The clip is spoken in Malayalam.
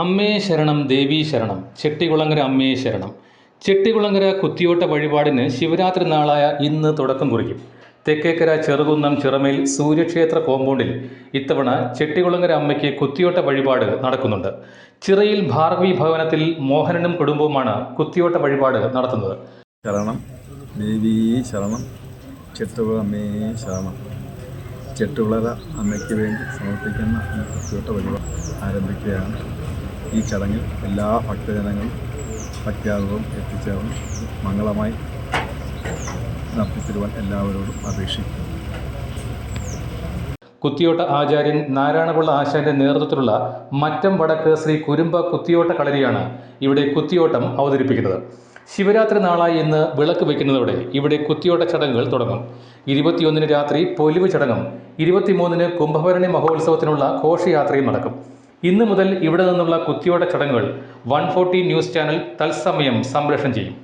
അമ്മേ ശരണം ദേവീ ശരണം. ചെട്ടികുളങ്ങര അമ്മേ ശരണം. ചെട്ടികുളങ്ങര കുത്തിയോട്ട വഴിപാടിന് ശിവരാത്രി നാളായ ഇന്ന് തുടക്കം കുറിക്കും. തെക്കേക്കര ചെറുകുന്നം ചിറമേൽ സൂര്യക്ഷേത്ര കോമ്പൗണ്ടിൽ ഇത്തവണ ചെട്ടികുളങ്ങര അമ്മയ്ക്ക് കുത്തിയോട്ട വഴിപാട് നടക്കുന്നുണ്ട്. ചിറയിൽ ഭാർഗവി ഭവനത്തിൽ മോഹനനും കുടുംബവുമാണ് കുത്തിയോട്ട വഴിപാട് നടത്തുന്നത്. ശരണം ദേവീ ശരണം ചെട്ടുകുള അമ്മേ ശരണം. ചെട്ടുകുളര അമ്മയ്ക്ക് വേണ്ടി സമർപ്പിക്കുന്ന കുത്തിയോട്ട വഴിപാട് ആരംഭിക്കുകയാണ്. ഈ ചടങ്ങിൽ എല്ലാ ഭക്തജനങ്ങളും ഭക്താദവും എത്തിച്ചേർന്ന് മംഗളമായി നടത്തിത്തരുവാൻ എല്ലാവരോടും അപേക്ഷിക്കുന്നു. കുത്തിയോട്ട ആചാര്യൻ നാരായണപിള്ള ആശാന്റെ നേതൃത്വത്തിലുള്ള മറ്റം വടക്ക് ശ്രീ കുരുമ്പ കുത്തിയോട്ട കളരിയാണ് ഇവിടെ കുത്തിയോട്ടം അവതരിപ്പിക്കുന്നത്. ശിവരാത്രി നാളായി ഇന്ന് വിളക്ക് വയ്ക്കുന്നതോടെ ഇവിടെ കുത്തിയോട്ട ചടങ്ങുകൾ തുടങ്ങും. ഇരുപത്തിയൊന്നിന് രാത്രി പൊലിവ് ചടങ്ങും ഇരുപത്തിമൂന്നിന് കുംഭഭരണി മഹോത്സവത്തിനുള്ള ഘോഷയാത്രയും നടക്കും. ഇന്നു മുതൽ ഇവിടെ നിന്നുള്ള കുത്തിയോട്ട ചടങ്ങുകൾ വൺ ഫോർട്ടി ന്യൂസ് ചാനൽ തത്സമയം സംപ്രേഷണം ചെയ്യും.